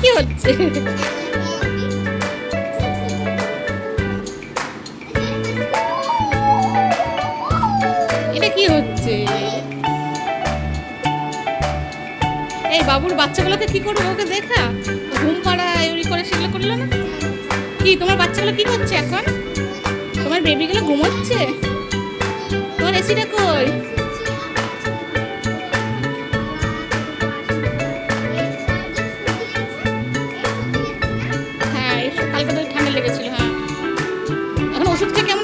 কি হচ্ছে? এটা কি হচ্ছে? এই বাবুর বাচ্চাগুলোকে কি করব ওকে দেখা? ঘুম পাড়া এগুলি করে সেগুলো করল না? কি, তোমার বাচ্চাগুলো কি করছে এখন? তোমার বেবিগুলো ঘুমোচ্ছে? তোমার এসিটা কই? ওষুধ খেয়ে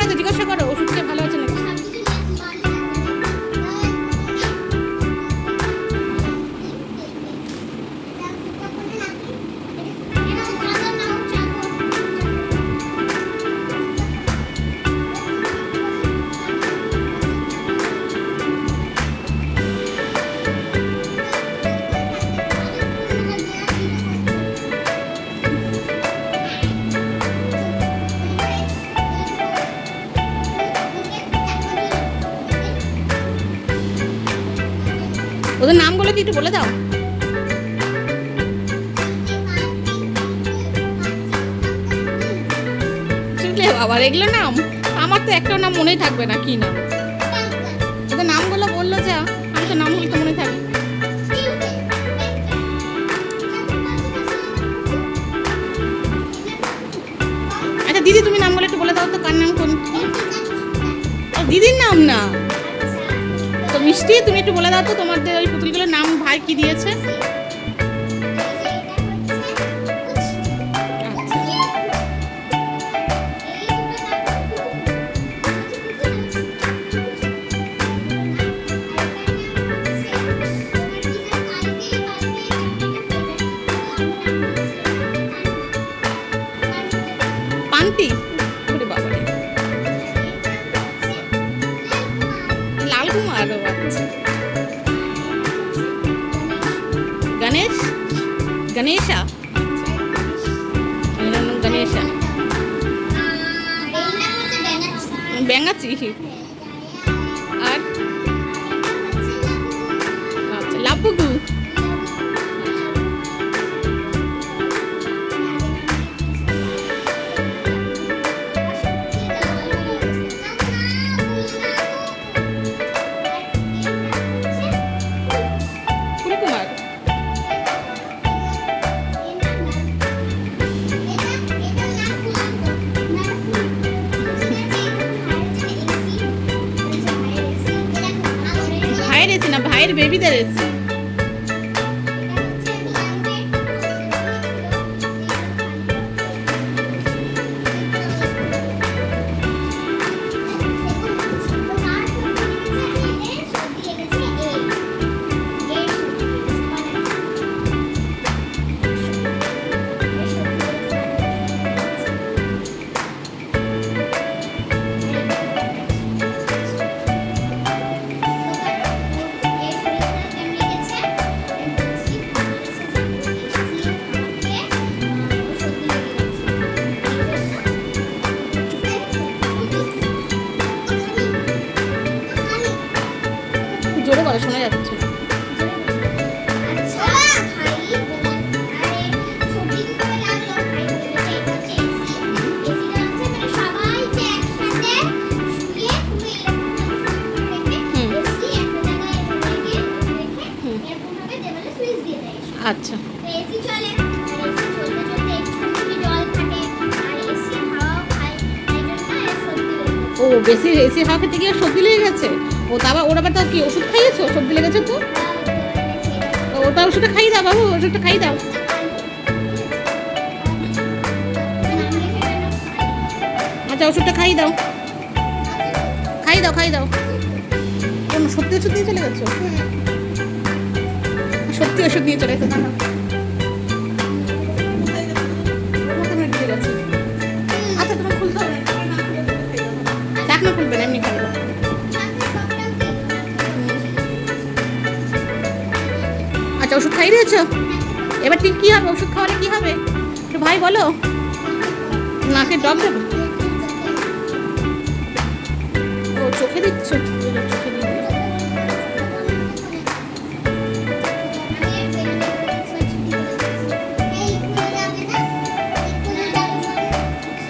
ওদের নামগুলো কি একটু বলে দাও। বাবার এগুলো নাম? আমার তো একটা নাম মনেই থাকবে না, কি নাম? ওদের নামগুলো বলল যা, আমি তো নামগুলো তো মনে থাকবে আচ্ছা দিদি, তুমি নামগুলো একটু বলে দাও তো, কার নাম, কোন? দিদির নাম না। মিষ্টি তুমি একটু বলে দাও তো তোমাদের ওই পুতুলগুলোর নাম ভাই কি দিয়েছে? পান্তি গণেশা? এর নাম এসি না ভাইয়ের বেবিদের এসি ও, বেশি এসি হাওয়া খেতে গিয়ে সর্দি লেগে গেছে? ও, তা আবার, ওর আবার তার কি, ওষুধ খাইয়েছো? সর্দি লেগেছে তো? ওটা ওষুধটা খাইয়ে দাও বাবু, ওষুধটা খাইয়ে দাও। আচ্ছা ওষুধটা খাইয়ে দাও। খাইয়ে দাও খাইয়ে দাও। সত্যি ওষুধ নিয়ে চলে গেছো? সত্যি ওষুধ নিয়ে চলে গেছো দাঁড়াও ফুটলে ফুলবে এমনি খাবে আচ্ছা ওষুধ খাই দিয়েছ? এবার ঠিক কী হবে? ওষুধ খাওয়ালে কী হবে? একটু ভাই বলো। নাকে ডব দেবো? ও, চোখে দিচ্ছ?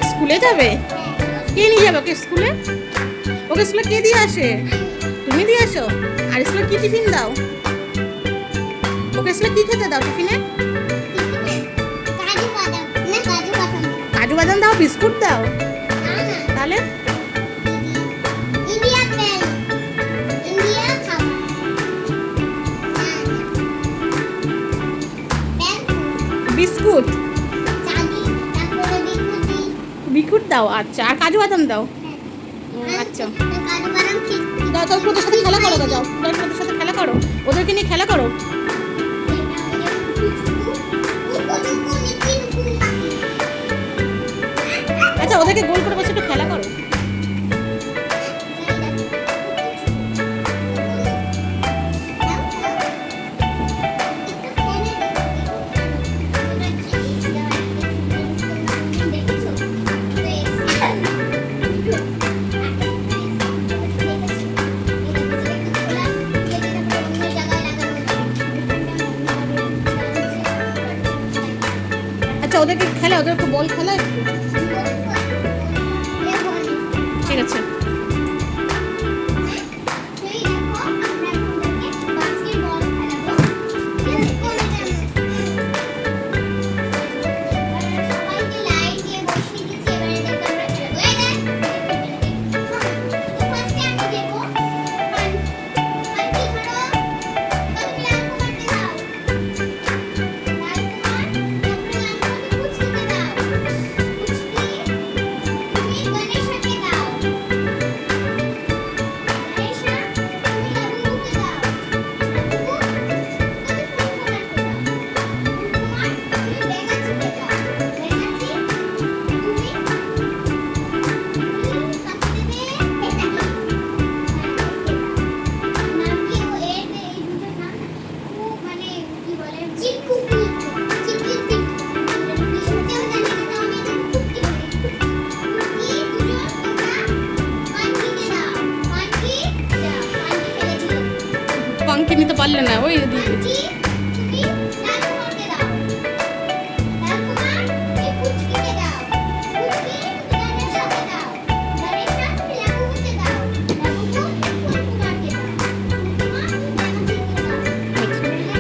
স্কুলে যাবে? কে নিয়ে যাবে ওকে স্কুলে? ওকে স্কুলে কে দিয়ে আসে? তুমি দিয়ে আসো। আর স্কুলে কি টিফিন দাও? ওকে স্কুলে কি খেতে দাও টিফিনে? কাজু বাদাম দাও বিস্কুট দাও। তাহলে? বিস্কুট। বিস্কুট দাও আচ্ছা। আর কাজু বাদাম দাও। আচ্ছা। দাও তো ওদের সাথে খেলা করো যাও। ওদের সাথে খেলা করো। ওদেরকে নিয়ে খেলা করো। আচ্ছা ওদেরকে গোল করে ওদেরকে একটু বল খেলা পারলে না ওই।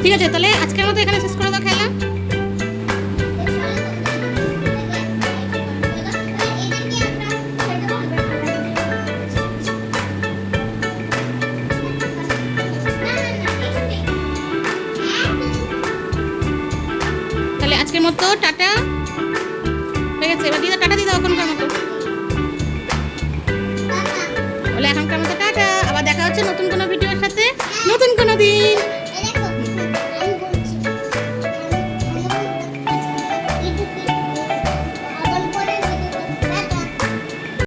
ঠিক আছে তাহলে আজকের মতো এখানে ওখানকার মতো বলে এখনকার মতো টাটা। আবার দেখা হচ্ছে নতুন কোনো ভিডিওর সাথে। নতুন কোনো দিন।